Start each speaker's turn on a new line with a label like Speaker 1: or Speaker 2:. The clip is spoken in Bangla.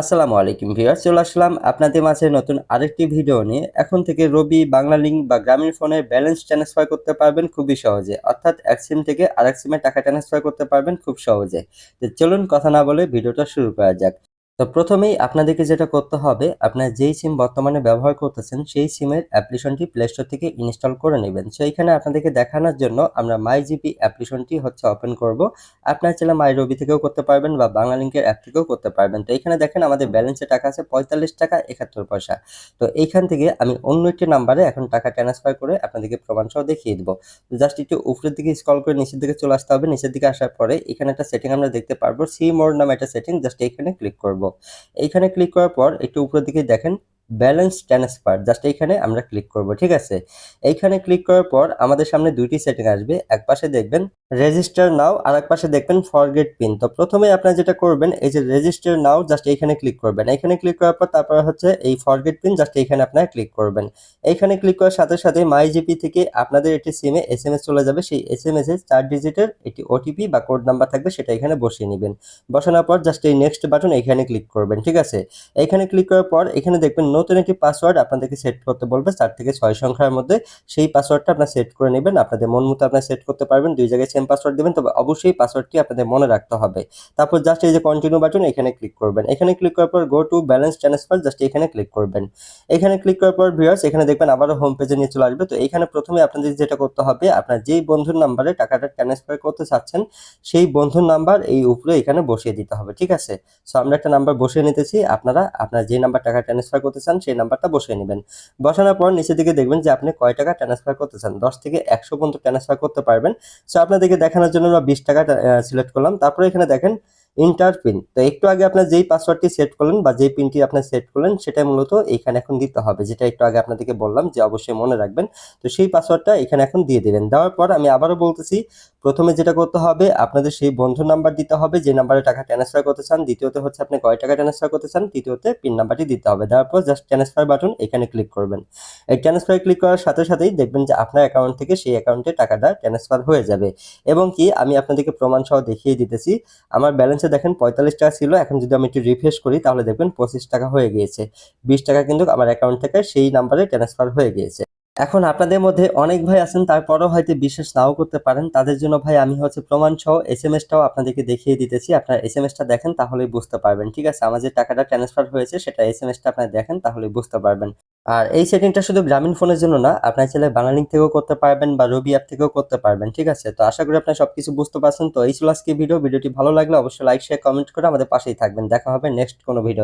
Speaker 1: আসসালামু আলাইকুম ভিউয়ার চলে আসলাম আপনাদের মাঝে নতুন আরেকটি ভিডিও নিয়ে। এখন থেকে রবি, বাংলা লিঙ্ক বা গ্রামীণ ফোনে ব্যালেন্স ট্রান্সফার করতে পারবেন খুবই সহজে। অর্থাৎ এক সিম থেকে আরেক সিমে টাকা ট্রান্সফার করতে পারবেন খুব সহজে। তো চলুন কথা না বলে ভিডিওটা শুরু করা যাক। তো প্রথমেই আপনাদেরকে যেটা করতে হবে, আপনার যেই সিম বর্তমানে ব্যবহার করতেছেন, সেই সিমের অ্যাপ্লিকেশনটি প্লে স্টোর থেকে ইনস্টল করে নেবেন। সো এখানে আপনাদেরকে দেখানোর জন্য আমরা মাই জিপি অ্যাপ্লিকেশনটি হচ্ছে ওপেন করব। আপনার চাইলে মাই রবি থেকেও করতে পারবেন বা বাংলা লিঙ্কের অ্যাপ থেকেও করতে পারবেন। তো এখানে দেখেন আমাদের ব্যালেন্সে টাকা আছে পঁয়তাল্লিশ টাকা একাত্তর পয়সা। তো এইখান থেকে আমি অন্য একটি নাম্বারে এখন টাকা ট্রান্সফার করে আপনাদেরকে প্রমাণ সহ দেখিয়ে দেবো। জাস্ট একটু উপরের দিকে স্ক্রল করে নিচের দিকে চলে আসতে হবে। নিচের দিকে আসার পরে এখানে একটা সেটিং আমরা দেখতে পারব। সি মোড নামে একটা সেটিং জাস্ট এইখানে ক্লিক করব। এইখানে ক্লিক করার পর একটু উপরের দিকে দেখেন ব্যালেন্স ট্রান্সফার জাস্ট এইখানে আমরা ক্লিক করব, ঠিক আছে? এইখানে ক্লিক করার পর আমাদের সামনে দুইটি সেটিং আসবে এক পাশে দেখবেন রেজিস্টার নাও আর এক পাশে দেখবেন ফরগেট পিন তো প্রথমে আপনারা যেটা করবেন, এই যে রেজিস্টার নাও জাস্ট এইখানে ক্লিক করবেন। এখানে ক্লিক করার পর তারপর হচ্ছে এই ফরগেট পিন জাস্ট এইখানে আপনারা ক্লিক করবেন। এইখানে ক্লিক করার সাথে সাথে মাই জিপি থেকে আপনাদের একটি সিমে এস এম এস চলে যাবে। সেই এস এম এস এর চার ডিজিটের একটি ওটিপি বা কোড নাম্বার থাকবে, সেটা এখানে বসিয়ে নেবেন। বসানোর পর জাস্ট এই নেক্সট বাটন এখানে ক্লিক করবেন, ঠিক আছে? এইখানে ক্লিক করার পর এখানে দেখবেন নতুন একটি পাসওয়ার্ড আপনাদেরকে সেট করতে বলবে। চার থেকে ছয় সংখ্যার মধ্যে সেই পাসওয়ার্ডটা আপনার সেট করে নেবেন। আপনাদের মন মতো আপনার সেট করতে পারবেন। দুই জায়গায় সেম পাসওয়ার্ড দেবেন, তবে অবশ্যই পাসওয়ার্ডটি আপনাদের মনে রাখতে হবে। তারপর জাস্ট এই যে কন্টিনিউ বাটন এখানে ক্লিক করবেন। এখানে ক্লিক করার পর go to balance transfer just এখানে ক্লিক করবেন। এখানে ক্লিক করার পর ভিউয়ার্স এখানে দেখবেন আবারও হোম পেজে নিয়ে চলে আসবে। তো এখানে প্রথমে আপনাদের যেটা করতে হবে, আপনার যেই বন্ধুর নাম্বারে টাকাটা ট্রান্সফার করতে চাচ্ছেন, সেই বন্ধুর নাম্বার এই উপরে এখানে বসিয়ে দিতে হবে, ঠিক আছে? সো আমরা একটা নাম্বার বসিয়ে নিতেছি। আপনারা, আপনার যে নাম্বার টাকা ট্রান্সফার করতে চান, সেই নাম্বারটা বসিয়ে নেবেন। বসানোর পর নিচের দিকে দেখবেন যে আপনি কয় টাকা ট্রান্সফার করতে চান? দশ থেকে একশো পর্যন্ত ট্রান্সফার করতে পারবেন। সো আপনাদেরকে দেখানোর জন্য আমরা বিশ টাকা সিলেক্ট করলাম। তারপরে এখানে দেখেন ইন্টার পিন তো একটু আগে আপনার যেই পাসওয়ার্ডটি সেট করলেন বা যেই পিনটি আপনি সেট করলেন সেটা মূলত এখানে এখন দিতে হবে। যেটা একটু আগে আপনাদেরকে বললাম যে অবশ্যই মনে রাখবেন। তো সেই পাসওয়ার্ডটা এখানে এখন দিয়ে দিবেন দেওয়ার পর আমি আবারও বলতেছি, প্রথমে যেটা করতে হবে, আপনাদের সেই বন্ধুর নাম্বার দিতে হবে। যে নাম্বারে টাকা ট্রান্সফার করতে চান, দ্বিতীয়তে হচ্ছে আপনি কয় টাকা ট্রান্সফার করতে চান, তৃতীয়তে পিন নাম্বারটি দিতে হবে। দেওয়ার পর জাস্ট ট্রান্সফার বাটন এখানে ক্লিক করবেন। এই ট্রান্সফার ক্লিক করার সাথে সাথেই দেখবেন যে আপনার অ্যাকাউন্ট থেকে সেই অ্যাকাউন্টে টাকাটা ট্রান্সফার হয়ে যাবে। এবং কি আমি আপনাদেরকে প্রমাণ সহ দেখিয়ে দিতেছি, আমার ব্যালেন্সে দেখেন পঁয়তাল্লিশ টাকা ছিল, এখন যদি আমি একটু রিফ্রেশ করি তাহলে দেখবেন পঁচিশ টাকা হয়ে গিয়েছে। বিশ টাকা কিন্তু আমার অ্যাকাউন্ট থেকে সেই নাম্বারে ট্রান্সফার হয়ে গিয়েছে। এখন আপনাদের মধ্যে অনেক ভাই আছেন, তারপরও হয়তো বিশ্বাস নাও করতে পারেন। তাদের জন্য ভাই আমি হচ্ছে প্রমাণ সহ এস এম এসটাও আপনাদেরকে দেখিয়ে দিতেছি। আপনার এস এম এসটা দেখেন, তাহলেই বুঝতে পারবেন, ঠিক আছে? আমার যে টাকাটা ট্রান্সফার হয়েছে, সেটা এস এম এসটা আপনারা দেখেন, তাহলেই বুঝতে পারবেন। আর এই সেটিংটা শুধু গ্রামীণ ফোনের জন্য না, আপনার চাইলে বাংলালিঙ্ক থেকেও করতে পারবেন বা রবি অ্যাপ থেকেও করতে পারবেন, ঠিক আছে? তো আশা করি আপনার সবকিছু বুঝতে পারছেন। তো এই ছিল আজকে ভিডিও। ভিডিওটি ভালো লাগলে অবশ্যই লাইক শেয়ার কমেন্ট করে আমাদের পাশেই থাকবেন। দেখা হবে নেক্সট কোনো ভিডিও